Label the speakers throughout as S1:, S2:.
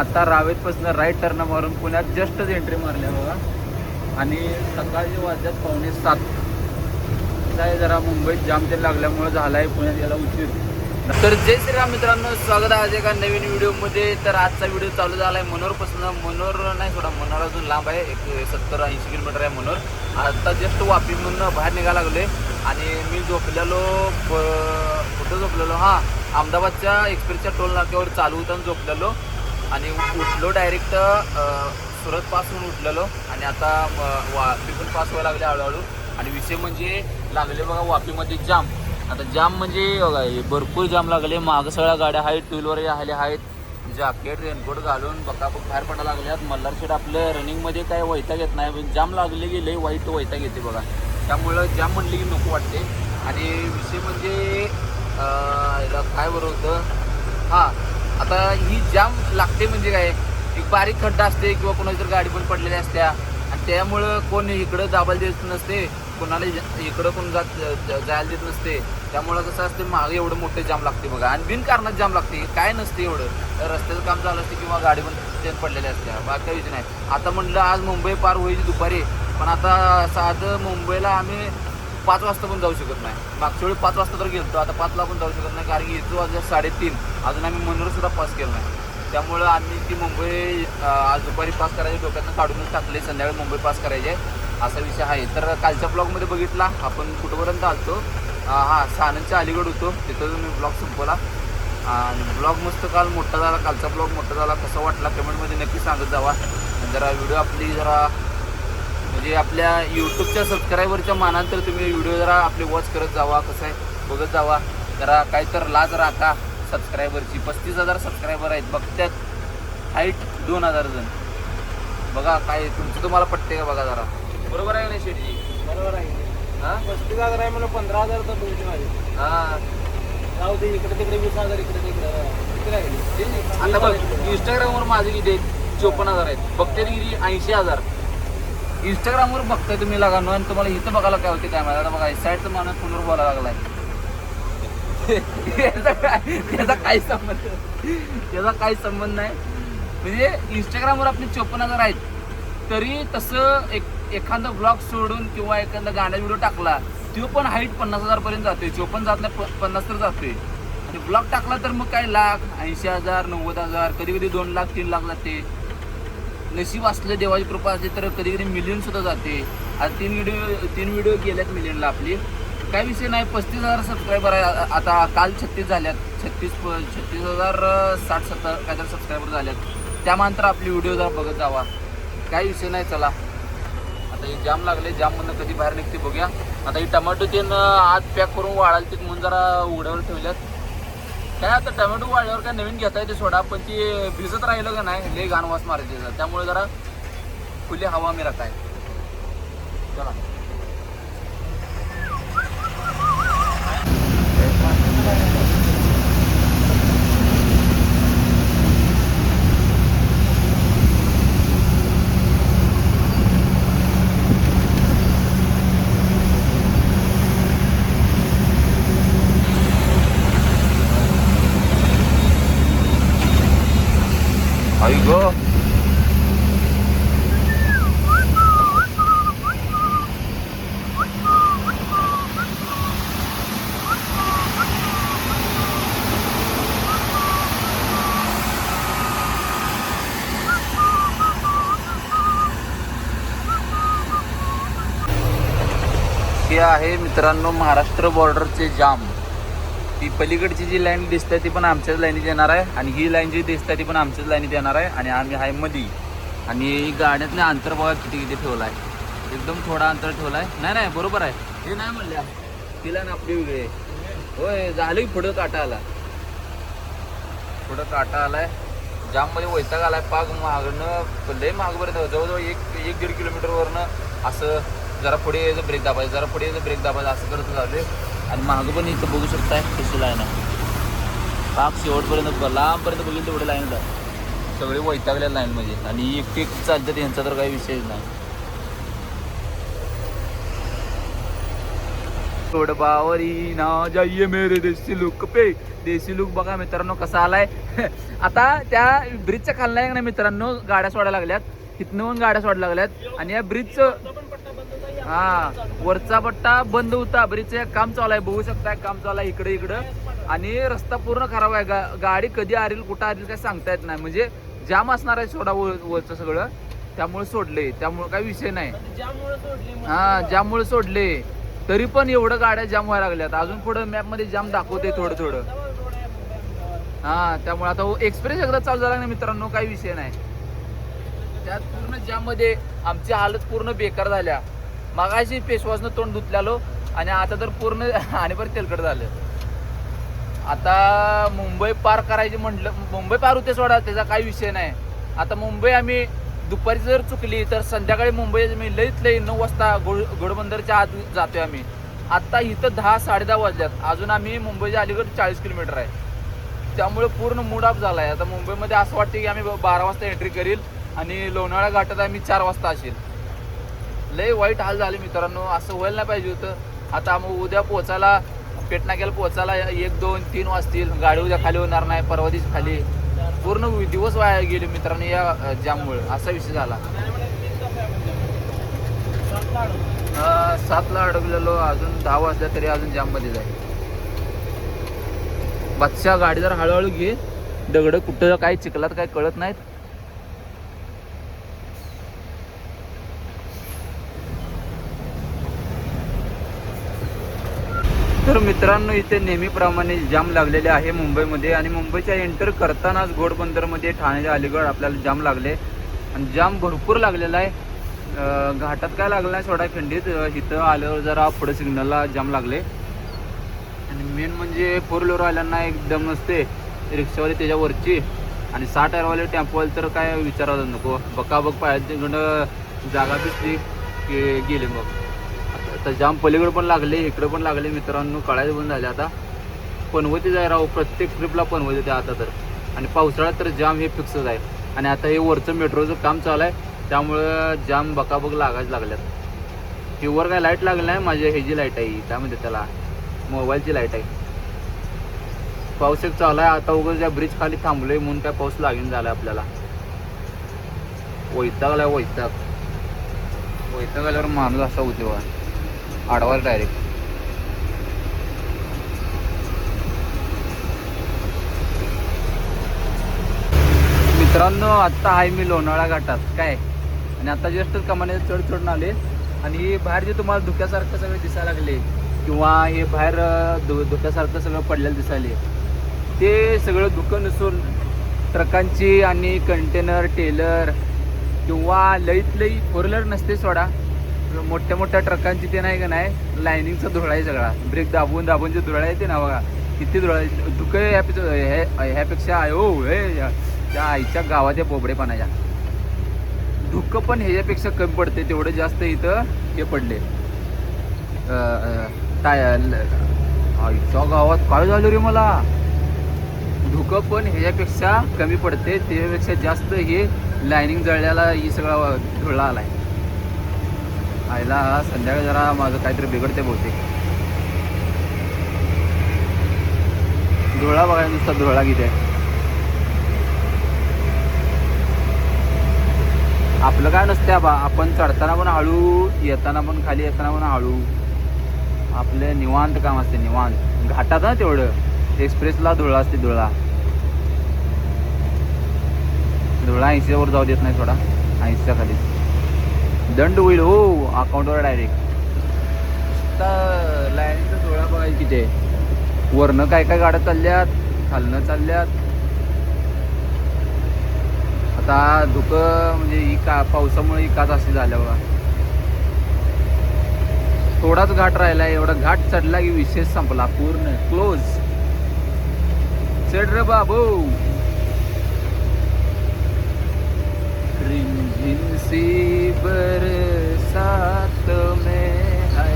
S1: आता रावेतपासून right turn मारून पुण्यात जस्टच एंट्री मारली बघा. आणि सकाळचे वाजल्यात पावणे सात. काय जरा मुंबईत जाम ते लागल्यामुळे झाला आहे पुण्यात याला उशीर. तर जय श्रीराम मित्रांनो स्वागत आहे आज एका नवीन व्हिडिओमध्ये. तर आजचा व्हिडिओ चालू झाला आहे मनोरपासून मनोर नाही थोडा मनोर अजून लांब आहे. एक सत्तर ऐंशी किलोमीटर आहे मनोर आता जस्ट वापीमधून म्हणून बाहेर निघायला लागले आणि मी झोपलेलो कुठं झोपलेलो? हां अहमदाबादच्या एक्सप्रेसच्या टोल नाक्यावर चालू होताना झोपलेलो. आणि उठलो डायरेक्ट सुरतपासून पास होऊन उठलेलो. आणि आता वा वापी पण पास व्हायला लागले हळूहळू. आणि विषय म्हणजे लागले बघा वापीमध्ये जाम आता जाम म्हणजे बघा हे भरपूर जाम लागले. मागं सगळ्या गाड्या आहेत टू व्हीलर आले आहेत म्हणजे जॅकेट रेनकोट घालून बकाबक बाहेर पडायला लागल्यात. मल्हार शेड आपलं रनिंगमध्ये काय वैताग येत नाही. पण जाम लागले गेले वाईट वैताग येते बघा. त्यामुळं जाम म्हणले की नको वाटते. आणि विषय म्हणजे याला काय बरं होतं? हां आता ही जाम लागते म्हणजे काय? एक बारीक खड्डा असते किंवा कोणाची तर गाडी पण पडलेल्या असत्या आणि त्यामुळं कोण इकडं दाबायला देत नसते कोणाला इकडं कोण जात जायला देत नसते. त्यामुळं कसं असते मागे एवढं मोठे जाम लागते बघा. आणि बिनकारणात जाम लागते. काय नसते एवढं. तर रस्त्याचं काम झालं असते किंवा गाडी पण त्यात पडलेल्या असत्या बाकी काही नाही. आता म्हटलं आज मुंबई पार होईल दुपारी. पण आता साधं मुंबईला आम्ही पाच वाजता पण जाऊ शकत नाही. मागच्या वेळी पाच वाजता तर गेलो आता पाचला पण जाऊ शकत नाही कारण की इथं वाजल्या साडेतीन. अजून आम्ही मनोरसुद्धा पास केलं नाही. त्यामुळं आम्ही ती मुंबई आज दुपारी पास करायची डोक्यातनं काढूनच टाकले संध्याकाळी मुंबई पास करायचे असा विषय आहे. तर कालच्या ब्लॉगमध्ये बघितला आपण कुठंपर्यंत आलतो? हां सानंदच्या अलीगड होतो. तिथं मी ब्लॉग संपवला. आणि ब्लॉग मस्त काल मोठा झाला. कालचा ब्लॉग मोठा झाला. कसा वाटला कमेंटमध्ये नक्की सांगत जावा. जरा व्हिडिओ आपली जरा म्हणजे आपल्या यूट्यूबच्या सबस्क्रायबरच्या मानांतर तुम्ही व्हिडिओ जरा आपले वॉच करत जावा कसं आहे बघत जावा. जरा काही तर लाज राखा सबस्क्रायबरची पस्तीस हजार सबस्क्रायबर आहेत. बघत्यात हाईट दोन हजार जण. बघा काय तुमचं तुम्हाला पटते का बघा जरा? बरोबर आहे नाही शेटजी
S2: बरोबर आहे.
S1: हां?
S2: पस्तीस हजार आहे मला पंधरा हजार तर तुमची माझी.
S1: हां.
S2: जाऊ दे इकडे तिकडे वीस हजार इकडे तिकडे.
S1: आता बघ इंस्टाग्रामवर माझे किती चोपन्न हजार आहेत. बघते ऐंशी हजार. इंस्टाग्रामवर बघताय तुम्ही लगानो आणि तुम्हाला इथं बघायला काय होते काय माहिती आता बघा साईडचं माणूस फोनवर बोलायला लागलाय. त्याचा काय काही संबंध? त्याचा काही संबंध नाही म्हणजे इंस्टाग्रामवर आपले चोपन्न हजार आहेत. तरी तसं एक एखादा ब्लॉग सोडून किंवा एखादा गाण्या व्हिडिओ टाकला तो पण हाईट पन्नास हजार पर्यंत चोपन्न जात नाही पन्नास तर जातोय. आणि ब्लॉग टाकला तर मग काय? लाख ऐंशी हजार नव्वद हजार कधी कधी दोन लाख तीन लाख जाते. नशीब असलं देवाची कृपा असली तर कधी कधी मिलियन सुद्धा जाते. आज तीन व्हिडिओ तीन व्हिडिओ गेल्यात मिलियनला आपली. काय विषय नाही पस्तीस हजार सबस्क्रायबर आहे. आता काल छत्तीस झाल्यात. छत्तीस प- छत्तीस हजार साठ सत्तर काहीतरी सबस्क्रायबर झाल्यात. त्यानंतर आपली व्हिडिओ जरा बघत जावा. काय विषय नाही चला. आता हे जाम लागले जाममधनं कधी बाहेर निघते बघूया. आता ही टमाटो तीन आज पॅक करून वाळायला ते म्हणून जरा उघड्यावर ठेवल्यात. काय आता टोमॅटो वाढल्यावर काय नवीन घेता येते सोडा पण ती भिजत राहिलं का नाही लय घाण वास मारायची त्यामुळे जरा खुली हवा मी राखाय चला. 아이고. हे आहे मित्रांनो महाराष्ट्र बॉर्डरचे जाम. ती पलीकडची जी लाईन दिसते ती पण आमच्याच लाईनीत येणार आहे. आणि ही लाईन जी दिसते ती पण आमच्याच लाईनीत येणार आहे. आणि आम्ही आहे मधी. आणि गाड्यातलं अंतर बघा किती किती ठेवलं आहे एकदम थोडा अंतर ठेवला आहे नाही नाही बरोबर आहे. हे नाही म्हणल्या. तिला ना आपली वेगळी आहे. होय झालं पुढं काटा आला. पुढं काटा आलाय. जाममध्ये वैताग आलाय. पाग मागणं लय मागपर्यंत जवळजवळ एक एक दीड किलोमीटरवरनं असं जरा पुढे यायचं ब्रेक दाबायचं. जरा पुढे यायचं ब्रेक दाबायचं. असं करत झाले आणि मागं पण इथं बघू शकताय कशी लाईन आहे. पाक शेवटपर्यंत लांबपर्यंत बघितलं तेवढे लाईन आहे सगळे वैतागल्या लाईनमध्ये आणि एकटी एक चालतात यांचा तर काही विषयच नाही. थोड बावरी ना जाइये मेरे देसी लुक पे. देसी लुक बघा मित्रांनो कसा आलाय. आता त्या ब्रिजच्या खालना आहे ना मित्रांनो? गाड्या सोडायला लागल्यात. तिथनं पण गाड्या सोडायला लागल्यात. आणि या ब्रिजचं हा वरचा पट्टा बंद होता. ब्रिजचं एक काम चालू आहे. बघू शकताय काम चालू आहे इकडे इकडं. आणि रस्ता पूर्ण खराब आहे. गा, गाडी कधी आरेल कुठं आरेल काय सांगता येत नाही. म्हणजे जाम असणार आहे सोडा वर- वरचं सगळं. त्यामुळे सोडले. त्यामुळे काही विषय नाही. हा जाममुळे सोडले. तरी पण एवढं गाड्या जाम व्हायला लागल्यात. अजून पुढं मॅपमध्ये जाम दाखवते थोडं थोडं. हा त्यामुळे आता एक्सप्रेस एकदा चालू झाला ना मित्रांनो. काही विषय नाही. त्यात पूर्ण जाममध्ये आमची हालत पूर्ण बेकार झाल्या. मागाशी पेशवासनं तोंड धुतल्यालो आणि आता तर पूर्ण आणि बरं तेलकट झालं. आता मुंबई पार करायची म्हटलं मुंबई पार होते सोडा त्याचा काही विषय नाही. आता मुंबई आम्ही दुपारी जर चुकली तर संध्याकाळी मुंबई मी लईत लई नऊ वाजता गोड घोडबंदरच्या आत जातोय आम्ही. आत्ता इथं दहा साडेदहा वाजल्यात. अजून आम्ही मुंबईच्या अलीकडे चाळीस किलोमीटर आहे. त्यामुळे पूर्ण मूड अप झाला आहे आता मुंबईमध्ये असं वाटतं की आम्ही बारा वाजता एंट्री करील आणि लोणावळा घाटात आम्ही चार वाजता असेल. लय वाईट हाल झाले मित्रांनो. असं व्हायला नाही पाहिजे होतं. आता मग उद्या पोचायला पेटनाक्याला पोचायला एक दोन तीन वाजतील. गाडी उद्या खाली होणार नाही परवा दिवशी खाली. पूर्ण दिवस वाया गेले मित्रांनो या अ, जाममुळे. असा विषय झाला.
S2: सातला
S1: सातला अडकलेलो. अजून दहा वाजल्या तरी अजून जाममध्ये जाईल. बादशा गाडी जर हळूहळू घे दगड कुठं काय चिखलात काय कळत नाहीत तर मित्रांनो इथे नेहमीप्रमाणे जाम लागलेले आहे मुंबईमध्ये आणि मुंबईच्या एंटर करतानाच घोडबंदरमध्ये ठाण्याच्या अलीगड आपल्याला जाम लागले. आणि जाम भरपूर लागलेला आहे. घाटात काय लागला नाही सोडा खंडीत. इथं आल्यावर जरा पुढे सिग्नलला जाम लागले. आणि मेन म्हणजे फोर व्हीलर वाल्यांना एकदम नसते रिक्षावाले त्याच्यावरची. आणि साठ टायरवाले टेम्पोवाले तर काय विचारायला नको. बकाबक पाहिजे जागा दिसली की गेले मग आता जाम पलीकडे पण लागले इकडे पण लागले मित्रांनो कळायचं पण झाले आता. पनवती जाय राव प्रत्येक ट्रिपला पनवती ते आता तर. आणि पावसाळ्यात तर जाम हे फिक्सच आहे. आणि आता हे वरचं मेट्रोचं काम चालू आहे त्यामुळं जाम बकाबक लागायला लागल्यात. ही वर काय लाइट लागली नाही माझ्या ह्याची लाइट आहे काय म्हणते त्याला? मोबाईलची लाइट आहे. पाऊस एक चालू आहे आता उगाच या ब्रिज खाली थांबलोय म्हणून काय पाऊस लागेन झाला आपल्याला. वैतागलाय वैताग. वैताग आल्यावर माणूस असा उद्योग आडवाल डायरेक्ट मित्रांनो आत्ता आहे मी लोणावळा घाटात काय? आणि आता जस्ट कमाने चढ चढून आले. आणि हे बाहेर जे तुम्हाला धुक्यासारखं सगळं दिसायला लागले किंवा हे बाहेर धु धुक्यासारखं सगळं पडलेलं दिसायले ते सगळं धुकं नसून ट्रकांची आणि कंटेनर टेलर किंवा लईत लई फोर व्हीलर नसते सोडा मोठ्या मोठ्या ट्रकांची ते नाही का नाही लायनिंगचा धुळा आहे सगळा. ब्रेक दाबून दाबून जे धुळा येते ना बघा किती धुळा धुकं ह्यापेक्षा हे- ह्यापेक्षा आहे ओ हे त्या आईच्या गावाच्या बोबडेपणाच्या. धुकं पण ह्याच्यापेक्षा कमी पडते तेवढं जास्त इथं हे पडले. काय टाय ल- आईच्या गावात काय झालं रे मला? धुकं पण ह्याच्यापेक्षा कमी पडते त्याच्यापेक्षा जास्त हे लायनिंग जळल्याला ही सगळा धुळा आहे आईला संध्याकाळी जरा माझं काहीतरी बिघडते बहुतेक. धुळा बघायला नुसता धुळा किती आहे. आपलं काय नसते बा आपण चढताना पण हळू येताना पण खाली येताना पण हळू आपले निवांत काम असते निवांत. घाटात ना तेवढं. एक्सप्रेसला धुळा असते धुळा. धुळा ऐंशीवर जाऊ देत नाही थोडा ऐंशीच्या खाली. दंड होईल हो अकाउंटवर डायरेक्ट लाईनचा सोळा बघायला किती आहे वरनं काय काय गाड्या चालल्यात खालनं चालल्यात. आता धुकं म्हणजे ही का पावसामुळे ही काच अशी झाल्या बघा. थोडाच घाट राहिला एवढा घाट चढला की विशेष संपला पूर्ण क्लोज चढ रे बाबू. सी बरसात में है।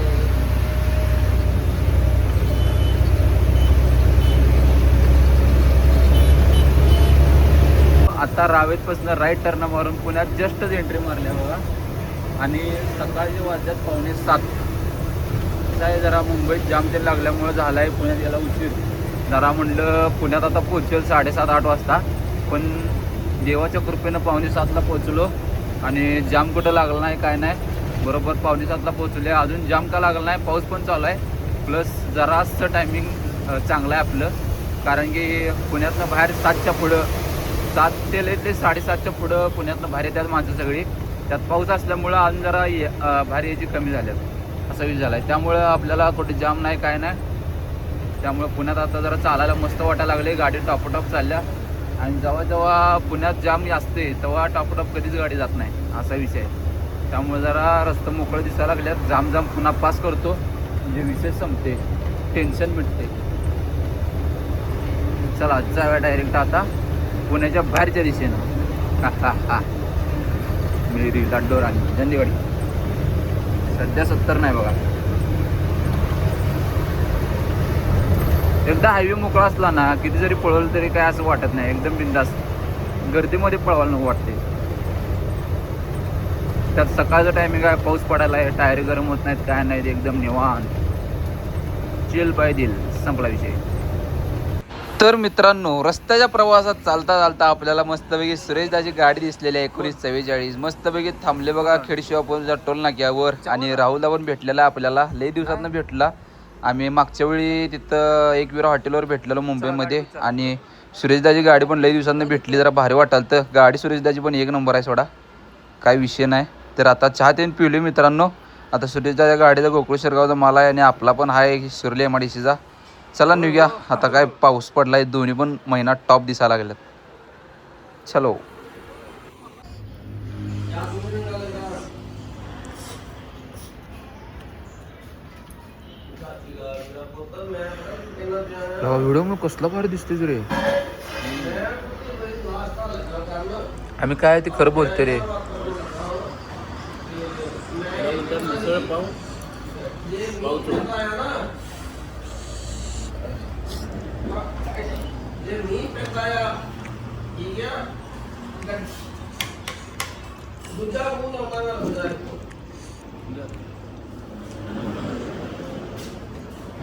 S1: आता रावेतपासून राईट टर्न मारून पुण्यात जस्टच एंट्री मारल्या बघा. आणि सकाळच्या वाजल्यात पावणे सात. आहे जरा मुंबईत जाम ते लागल्यामुळं झाला आहे पुण्यात याला उशीर. जरा म्हणलं पुण्यात आता पोहोचेल साडेसात आठ वाजता. पण देवाच्या कृपेनं पावणे सातला पोहोचलो. आणि जाम कुठं लागला नाही काय नाही. बरोबर पावणे सातला पोहोचले अजून जाम का लागला नाही पाऊस पण चालू आहे. प्लस जरासं टायमिंग चांगलं आहे आपलं. कारण की पुण्यातनं बाहेर सातच्या पुढं सात ते लय ते साडेसातच्या पुढं पुण्यातनं बाहेर येतात माणसं सगळी. त्यात पाऊस असल्यामुळं अजून जरा ये भारी बाहेर यायची कमी झाल्यात. असा विषय झाला आहे त्यामुळं आपल्याला कुठे जाम नाही काय नाही. त्यामुळं पुण्यात आता जरा चालायला मस्त वाटायला लागले गाडी टॉपोटॉप चालल्या. आणि जेव्हा जेव्हा पुण्यात जाम असते तेव्हा टॉपटॉप कधीच गाडी जात नाही. असा विषय आहे. त्यामुळे जरा रस्ता मोकळं दिसायला लागल्यात. जाम जाम पुन्हा पास करतो. म्हणजे विषय संपते. टेन्शन मिटते. चला जाऊया डायरेक्ट आता पुण्याच्या बाहेरच्या दिशेनं. हा हा हा मेरी लाडोर आणि चंदीगडी सध्या सत्तर नाही बघा. एकदा हायवे मोकळा असला ना किती जरी पळवलं तरी काय असं वाटत नाही. एकदम बिंदास गर्दीमध्ये पळवायला नको वाटते. त्यात सकाळचं टायमिंग आहे पाऊस पडायला आहे टायर गरम होत नाहीत काय नाहीत एकदम निवांत. चिल पाय दिल संपला विषय. तर मित्रांनो रस्त्याच्या प्रवासात चालता चालता आपल्याला मस्तपैकी सुरेशदाची गाडी दिसलेली आहे एकोणीस चव्वेचाळीस. मस्तपैकी थांबले बघा खेडशिवापूरच्या टोल नाक्यावर. आणि राहुलला पण भेटलेला आपल्याला लई दिवसातनं भेटला. आम्ही मागच्या वेळी तिथं एक विरा हॉटेलवर भेटलेलो मुंबईमध्ये आणि सुरेशदाची गाडी पण लई दिवसातनं भेटली जरा भारी वाटाल तर. गाडी सुरेशदाची पण एक नंबर आहे सोडा. काय विषय नाही. तर आता चहा तेन पिवले मित्रांनो. आता सुरेशदाच्या गाडीचा गोकुळ शिरगावचा मला आहे आणि आपला पण आहे शिरले एम चला निघूया. आता काय पाऊस पडलाय दोन्ही पण महिना टॉप दिसायला लागल्यात. चलो. व्हिडिओ मग कसला भारी दिसतोय रे. आम्ही काय ते खरं बोलते रे.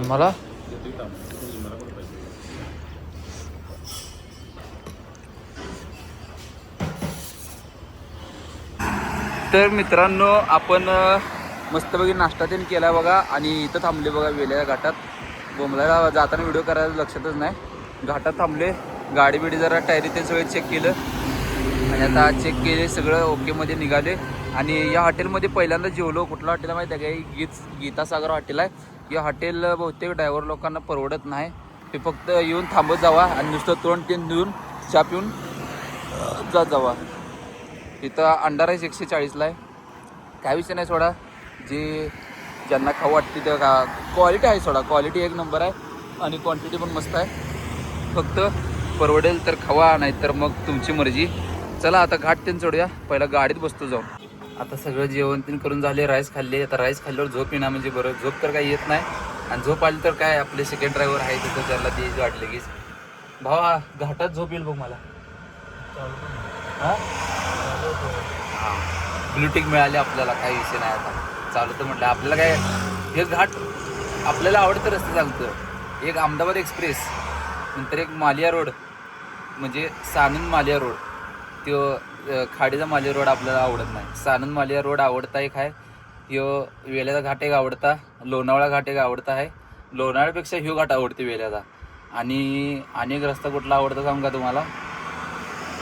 S1: मला? तर मित्रांनो आपण मस्तपैकी नाश्ता त्यांनी केला बघा आणि इथं थांबले बघा वेल्या घाटात. बोंबलाला जाताना व्हिडिओ करायला लक्षातच नाही. घाटात थांबले गाडी बिडी जरा टायरी ते सगळे चेक केलं. आणि आता चेक केले सगळं ओकेमध्ये निघाले. आणि या हॉटेलमध्ये पहिल्यांदा जेवलो. कुठलं हॉटेल माहिती आहे का? हे गीत गीतासागर हॉटेल आहे. या हॉटेल बहुतेक ड्रायव्हर लोकांना परवडत नाही. ते फक्त येऊन थांबत जावा आणि नुसतं तोंड तीन देऊन चहा पिऊन जात जावा. इथं अंडर राईस एकशे चाळीसला आहे. काय विषय नाही सोडा. जे ज्यांना खाऊ वाटते ते का क्वालिटी आहे सोडा. क्वालिटी एक नंबर आहे आणि क्वांटिटी पण मस्त आहे. फक्त परवडेल तर खावा नाही तर मग तुमची मर्जी. चला आता घाट तीन चढूया पहिला गाडीत बसतो जाऊन. आता सगळं जेवण तीन करून झाले राईस खाल्ले. आता राईस खाल्ल्यावर झोप येणार म्हणजे बरं. झोप तर काही येत नाही. आणि झोप आली तर काय? आपले सेकंड ड्रायव्हर आहे तिथं त्याला ते वाटले की भावा घाटात झोप येईल बघ मला. हां? ब्लूटिक मिळाली आपल्याला काही विषय नाही आता. चालू तर म्हटलं आपल्याला काय हे घाट आपल्याला आवडतं रस्ते चालतं एक अहमदाबाद एक्सप्रेस नंतर एक मालिया रोड म्हणजे सानंद मालिया रोड. तो खाडीचा मालिया रोड आपल्याला आवडत नाही. सानंद मालिया रोड आवडता एक आहे. ह्यो वेल्याचा घाट एक आवडता. लोणावळा घाट एक आवडता आहे. लोणावळ्यापेक्षा ह्यो घाट आवडते वेल्याचा. आणि अनेक रस्ता कुठला आवडता सांगू का तुम्हाला?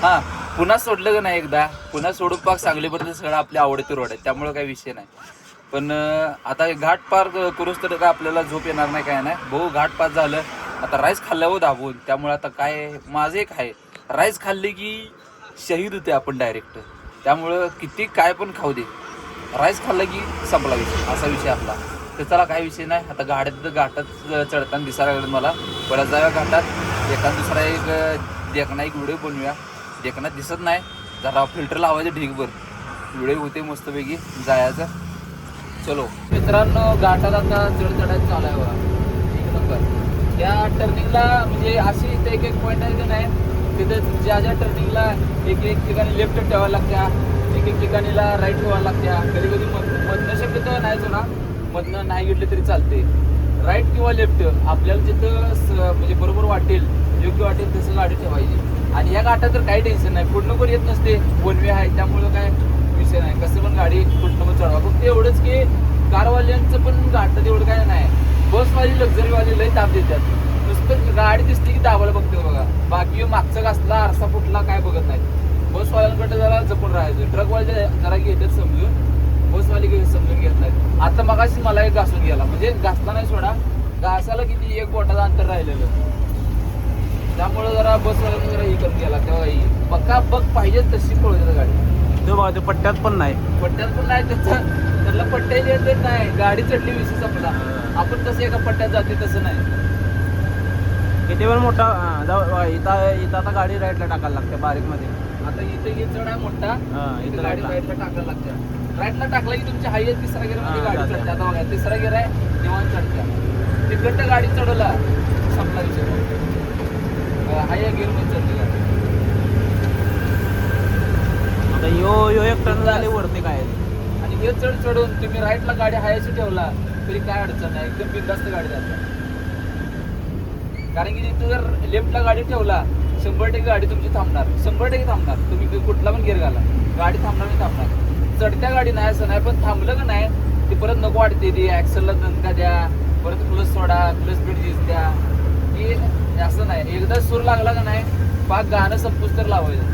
S1: हां पुन्हा सोडलं का नाही एकदा? पुन्हा सोडून पाक सांगलीपर्यंत सगळं आपल्या आवडते रोड आहे त्यामुळं काही विषय नाही. पण आता घाट पार करूच तर काय आपल्याला झोप येणार नाही काय नाही. भाऊ घाट पार झालं आता राईस खाल्लं हो दाबून. त्यामुळे आता काय माझं एक आहे. राईस खाल्ले की शहीद होते आपण डायरेक्ट. त्यामुळं किती काय पण खाऊ दे. राईस खाल्लं की संपला विषय असा विषय आपला. तर चला काय विषय नाही. आता गाड्यात घाटात चढताना दिसायला लागलं मला. परत जाऊया घाटात एका दुसरा एक अं, देखणा एक व्हिडिओ बनवूया. एकना दिसत नाही. जरा फिल्टर लावायचं ढीकभर व्हिडिओ होते मस्तपैकी. जायचं. चलो. मित्रांनो घाटात आता चढ चढायचं चालू आहे बघा. एक नंबर. त्या टर्निंगला म्हणजे अशी इथे एक एक पॉईंट आहे की नाही तिथं ज्या ज्या टर्निंगला एक एक ठिकाणी लेफ्ट ठेवायला लागत्या एक एक ठिकाणीला राईट ठेवायला लागत्या. कधी कधी मध मधनं शक्यतो नाहीच ना मधनं नाही घेतले तरी चालते राईट किंवा लेफ्ट आपल्याला जिथं स- म्हणजे बरोबर वाटेल योग्य वाटेल तसं गाडी ठेवायची. आणि या गाठा तर काही टेन्शन नाही. पूर्ण पण येत नसते. वन वे आहे. त्यामुळं काय विषय नाही. कसं पण गाडी कुठनं पण चढवा. फक्त एवढंच की कारवाल्यांचं पण घाटात तेवढं काय नाही. बसवाली लक्झरीवाली लई ताप देतात. नुसतं गाडी दिसली की दाबायला बघते बघा. बाकी मागचा घासला आरसा फुटला काय बघत नाही. बसवाल्यांकडे जरा जपून राहायचं. ट्रकवाले जरा घेतात समजून. बसवाले समजून घेत नाहीत. आता मगाशी मला एक घासून गेला. म्हणजे घासला नाही सोडा. घासाला किती एक बोटाचं अंतर राहिलेलं. त्यामुळे जरा बसवाल्याने जरा हे करून गेला. तेव्हा ही बक्का बघ पाहिजे तशी पळवते गाडी.
S2: तो बघा ते पट्ट्यात पण नाही.
S1: पट्ट्यात पण नाही त्याचं त्याला पट्ट्या येत नाही. गाडी चढली विशेष आपला आपण कसं एका पट्ट्यात जाते तसं नाही.
S2: किती वेळ मोठा हा, जाऊ- बघा, इथं इथं आता गाडी राईटला टाकायला लागते बारीकमध्ये
S1: आता इथे हे चढ आहे मोठा.
S2: हा,
S1: इथे
S2: इथं
S1: गाडी
S2: राईटला.
S1: राईटला टाकायला लागते. राईटला टाकला की तुमची हाय तिसरा गेअरमध्ये
S2: हा,
S1: गाडी
S2: जाते.
S1: चढते. आता बघा तिसरा गेअर आहे निवांत चढते. तिकडच्या गाडी चढवला संपला विषय. हाय गेअरमध्ये चढते गाडी
S2: आता यो यो एक टन झाले वरती काय?
S1: आणि हे चढ चढून तुम्ही राईटला गाडी हायची ठेवला तरी काय अडचण नाही. एकदम बिंदास्त गाडी जाते. कारण की तिथं जर लेफ्टला गाडी ठेवला शंभर टक्के गाडी तुमची थांबणार. शंभर टक्के थांबणार. तुम्ही कुठला पण गेअर घाला. गाडी थांबणार नाही थांबणार. चढत्या गाडी नाही असं नाही. पण थांबलं का नाही ते परत नको वाटते ती. ऍक्सलला दणका द्या. परत क्लच सोडा क्लच बीट दिस द्या की नाही. एकदा सूर लागला का नाही पाक गाणं संपूस तर लावायचं.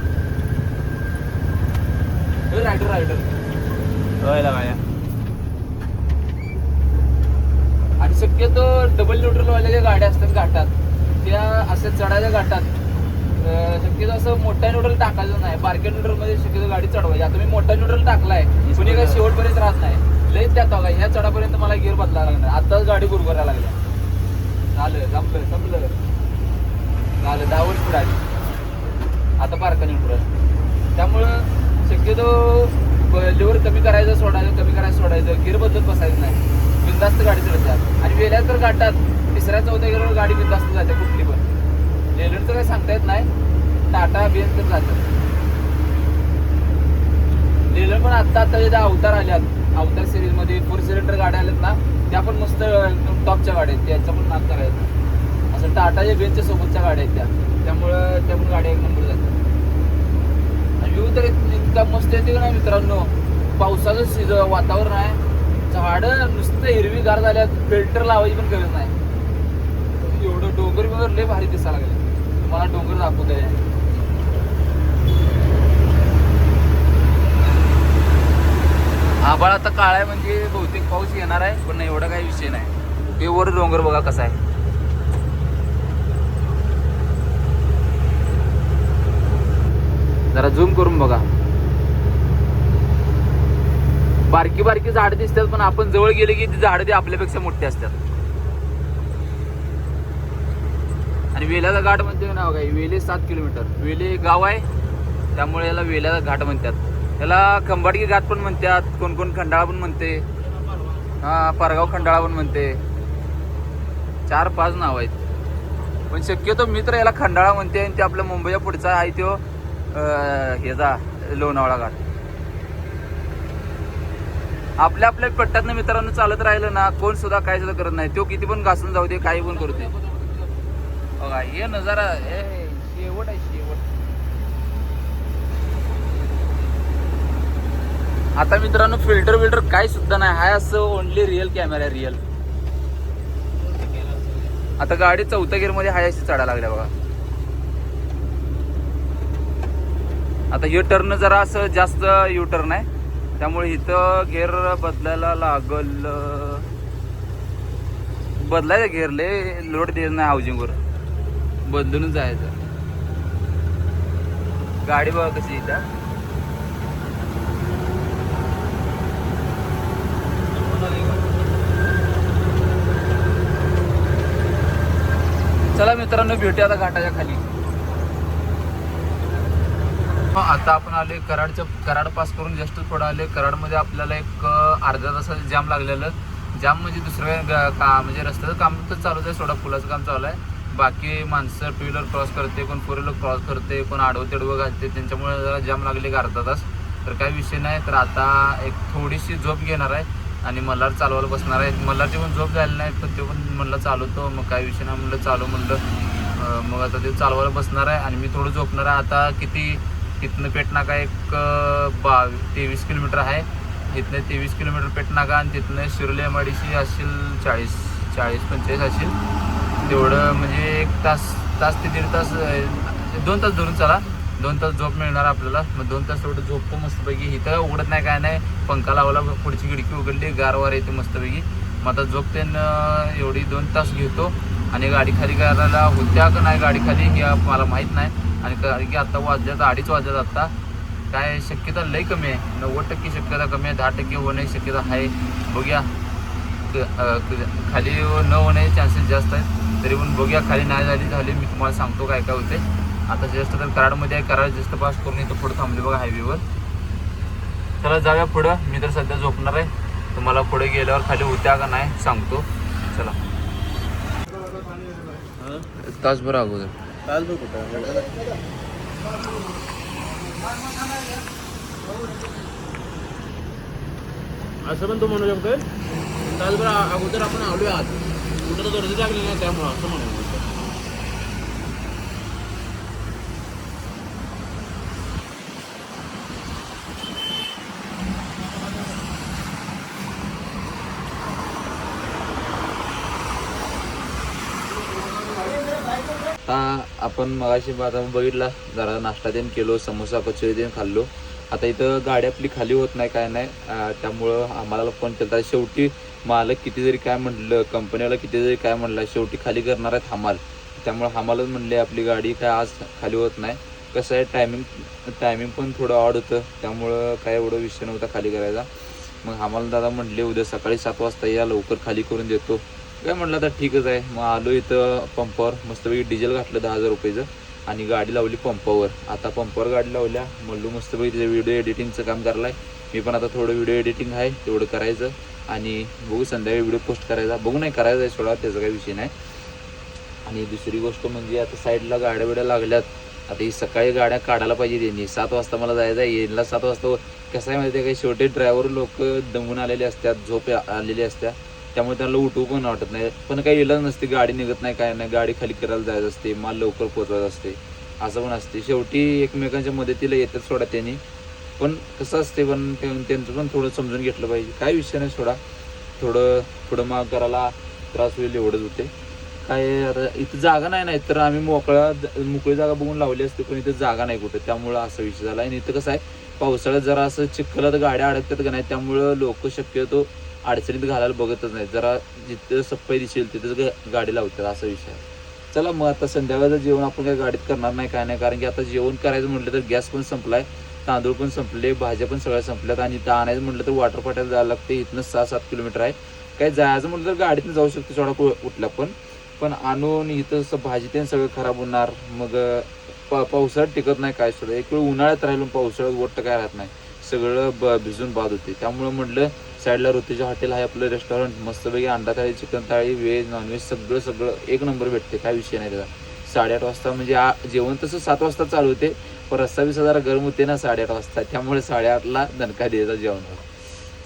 S1: रायडर रायडर आणि शक्यतो डबल न्यूट्रलवाल्या ज्या गाड्या असतात घाटात त्या अशा चढायच्या घाटात शक्यतो असं मोठ्या न्यूट्रल टाकायचं नाही. बारक्या न्यूट्रलमध्ये शक्यतो गाडी चढवायची. आता मी मोठा न्यूट्रल टाकलाय कुणी काही शेवटपर्यंत राहत नाही. लई त्यात बघा ह्या चढापर्यंत मला गिअर बदलायला लागणार. आताच गाडी गुरगुरायला लागल्या. झालं संपलं संपलं झालं दहा वर्ष पुढे आली. आता बारका न्यूट्रल त्यामुळं शक्यतो लेवर कमी करायचं सोडायचं कमी करायचं सोडायचं गिर बदलत बसायचं नाही. बिंदास्त गाडी चढतात आणि वेल्या तर गाठात. तिसऱ्या चौथ्या गेल्यावर गाडी बिंदास्त जाते कुठली पण. लेलरचं काही सांगता येत नाही. टाटा बेन तर जातात. लेलर पण आत्ता आता जे अवतार आल्यात अवतार सिरीजमध्ये फोर सिलेंडर गाड्या आल्यात ना त्या पण मस्त टॉपच्या गाड्या आहेत. त्याचा पण नाम करायचा. असं टाटाच्या बेनच्या सोबतच्या गाड्या आहेत त्या. त्यामुळं त्या पण गाड्या एक नंबर जातात आणि व्ह्यू तर इतका मस्त येते का नाही मित्रांनो? पावसाचं सीज वातावरण आहे. झाडं नुसतं हिरवीगार झाल्यात. फिल्टर लावायची पण गरज नाही. एवढं डोंगर बिगर लय भारी दिसायला लागले. तुम्हाला डोंगर दाखवत आहे आबाळ आता काळा आहे म्हणजे बहुतेक पाऊस येणार आहे पण एवढा काही विषय नाही. ते वर डोंगर बघा कसा आहे. झूम करून बघा. बारकी बारकी झाड दिसतात पण आपण जवळ गेले की ती झाडं ती आपल्यापेक्षा मोठी असतात. आणि वेल्याचा घाट म्हणते ना काय वेले सात किलोमीटर. वेले गाव आहे त्यामुळे याला वेल्याचा घाट म्हणतात. त्याला खंबाडकी घाट पण म्हणतात कोण कोण खंडाळा पण म्हणते. हा पारगाव खंडाळा पण म्हणते. चार पाच नाव आहेत. पण शक्यतो मित्र याला खंडाळा म्हणते आणि ते आपल्या मुंबईच्या पुढचा आहे तो ह्याचा लोणावळा घाट. आपल्या आपल्या पट्ट्यातनं मित्रांनो चालत राहिलं ना कोण सुद्धा काय सुद्धा करत नाही. तो किती पण घासून जाऊ दे काही पण करू दे. बघा हे नजारा हे शेवट आहे शेवट. आता मित्रांनो फिल्टर विल्टर काय सुद्धा नाही. हाय असं ओनली रिअल कॅमेरा रिअल आता गाडी चौथ्या गिअरमध्ये हाय अशी चढा लागल्या बघा. आता हे टर्न जरा असं जास्त यू टर्न आहे. त्यामुळे इथं गेअर बदलायला लागल. बदलायचं घेरले लय लोड देत नाही हाऊसिंगवर बदलूनच जायचं. गाडी बघा कशी इथं. चला मित्रांनो भेटूया आता घाटाच्या खाली. आता आपण आले कराडचं कराड पास करून जस्ट थोडं आले. कराडमध्ये आपल्याला एक अर्धा अर्ध्या तासाचं जाम लागलेलं. जाम म्हणजे दुसरं का म्हणजे रस्त्याचं काम तर चालूच आहे सोडा पुलाचं काम चालू आहे. बाकी माणसं टू व्हीलर क्रॉस करते कोण फोर व्हीलर क्रॉस करते कोण आडवं तेडवं घालते त्यांच्यामुळे जरा जाम लागले एक अर्धा तास. तर काही विषय नाही तर आता एक थोडीशी झोप घेणार आहे आणि मल्हार चालवायला बसणार आहे. मल्हारची पण झोप झाली नाही पण ते पण म्हणलं चालवतो मग काही विषय नाही म्हणलं चालू म्हणलं. मग आता ते चालवायला बसणार आहे आणि मी थोडं झोपणार आहे. आता किती तिथनं पेटनाका एक अं, बा तेवीस किलोमीटर आहे. इथनं तेवीस किलोमीटर पेटनाका आणि तिथनं शिरोली एम असेल चाळीस चाळीस पंचेचाळीस असेल. तेवढं म्हणजे एक तास तास ते दीड तास दोन तास धरून चला. दोन तास झोप मिळणार आपल्याला. मग दोन तास तेवढं झोपतो मस्तपैकी इथं उघडत नाही काय नाही. पंखा लावला पुढची खिडकी उघडली गारवार येते मस्तपैकी. मग आता झोपते एवढी दोन तास घेतो. आणि गाडी खाली करायला होत्या का नाही गाडी खाली हे मला माहीत नाही. आणि कारण की आत्ता वाजल्यात अडीच वाजल्यात आत्ता काय शक्यता लई कमी आहे. नव्वद टक्के शक्यता कमी आहे. दहा टक्के होण्याची शक्यता आहे. बघूया. खाली न होण्याचे चान्सेस जास्त आहेत. तरी पण बघूया खाली नाही झाली झाली. मी तुम्हाला सांगतो काय काय होते आता जस्ट तर कराडमध्ये आहे. कराड जस्ट पास करून इथं पुढं थांबले बघा हायवेवर चला जाऊया पुढं. मी तर सध्या झोपणार आहे. तुम्हाला पुढे गेल्यावर खाली होत्या का नाही सांगतो. चला. तासभर अगोदर.
S2: चाल बघ कुठं असं पण तू म्हणू शकतोय? तासभर अगोदर आपण आवडूया आत कुठं तर गर्दी लागली नाही त्यामुळं असं म्हणू शकतो
S1: आता आपण मगाशी आता बघितला जरा नाश्ता देऊन केलो समोसा कचोरी देऊन खाल्लो. आता इथं गाडी आपली खाली होत नाही काय नाही. त्यामुळं आम्हाला फोन केला शेवटी मालक किती जरी काय म्हटलं कंपनीला किती जरी काय म्हटलं शेवटी खाली करणार आहेत हमाल. त्यामुळं हमालच म्हणले आपली गाडी काय आज खाली होत नाही. कसं आहे टायमिंग टायमिंग पण थोडं ऑड होतं. त्यामुळं काय एवढं विषय नव्हता खाली करायचा. मग आम्हाला दादा म्हटले उद्या सकाळी सात वाजता या लवकर खाली करून देतो. काय म्हटलं आता ठीकच आहे. मग आलो इथं पंपावर. मस्तपैकी डिझेल घातलं दहा हजार रुपयेचं. आणि गाडी लावली पंपावर. आता पंपावर गाडी लावल्या. मल्लू मस्तपैकी तिथे व्हिडिओ एडिटिंगचं काम करायला मी पण आता थोडं व्हिडिओ एडिटिंग आहे. तेवढं करायचं. आणि बघू संध्याकाळी व्हिडिओ पोस्ट करायचा. बघू नाही करायचा आहे सोडा. त्याचा काही विषय नाही. आणि दुसरी गोष्ट म्हणजे आता साईडला गाड्या बिड्या लागल्यात. आता ही सकाळी गाड्या काढायला पाहिजे त्यांनी. सात वाजता मला जायचं आहे. येईला सात वाजता कसं आहे माहिती आहे काही शेवटी ड्रायव्हर लोक दमून आलेले असतात. झोप आलेली असतात. त्यामुळे त्यांना उठू पण वाटत नाही. पण काही इलाज नसते गाडी निघत नाही काय नाही. गाडी खाली करायला जायचं असते माल लवकर पोचवायचं असते. असं पण असते. शेवटी एकमेकांच्या मदतीला येतात सोडा त्यांनी. पण कसं असते पण त्यांचं पण थोडं समजून घेतलं पाहिजे. काय विषय नाही सोडा. थोडं थोडं माग करायला त्रास होईल एवढंच होते. काय इथं जागा नाही नाही तर आम्ही मोकळा मोकळी जागा बघून लावली असते पण इथं जागा नाही कुठं. त्यामुळं असा विषय झाला. आणि इथं कसं आहे पावसाळ्यात जरा असं चिखलात गाड्या अडकतात का नाही त्यामुळं लोक शक्यतो अडचणीत घालायला बघतच नाही. जरा जिथं सफाई दिसेल तिथंच गाडी लावतात असा विषय. आहे चला मग आता संध्याकाळचं जेवण आपण काही गाडीत करणार नाही काय नाही. कारण की आता जेवण करायचं म्हटलं तर गॅस पण संपलाय तांदूळ पण संपले भाज्या पण सगळ्या संपल्यात आणि इथं आणायचं म्हटलं तर वॉटर पाट्याला जायला लागते इथनं सहा सात किलोमीटर आहे. काय जायचं म्हटलं तर गाडीतून जाऊ शकतो सोडा कु- कुठल्या पण. पण आणून इथं असं भाजी ते सगळं खराब होणार. मग पा पावसाळ्यात टिकत नाही काय सुद्धा. एक वेळ उन्हाळ्यात राहिलो पावसाळ्यात गोष्ट काय राहत नाही. सगळं ब भिजून बाद होते. त्यामुळं म्हटलं साईडला ऋतुजा हॉटेल आहे आपलं रेस्टॉरंट मस्तपैकी अंडा thali chicken thali veg non veg सगळं सगळं एक नंबर भेटते. काय विषय नाही त्याचा. साडेआठ वाजता म्हणजे आ जेवण तसं सात वाजता चालू होते पण रस्ता बिस्ता जरा गरम होते ना साडेआठ वाजता. त्यामुळे साडेआठला दणका द्यायचा जेवणाला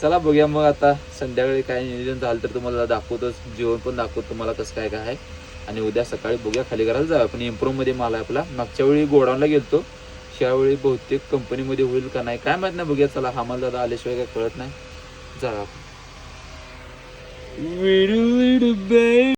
S1: चला बघूया मग आता संध्याकाळी काय नियोजन झालं तर तुम्हाला दाखवतोच जेवण पण दाखवतो तुम्हाला कसं काय काय आहे. आणि उद्या सकाळी बघूया. खाली करायला जाऊया. पण इम्प्रूव्हमध्ये माल आहे आपला. मागच्या वेळी गोडाऊनला गेलतो. त्यावेळी बहुतेक कंपनीमध्ये होईल का नाही काय माहीत नाही. बघूया. चला हा मला दादा आल्याशिवाय काय कळत नाही. जाऊया आपण.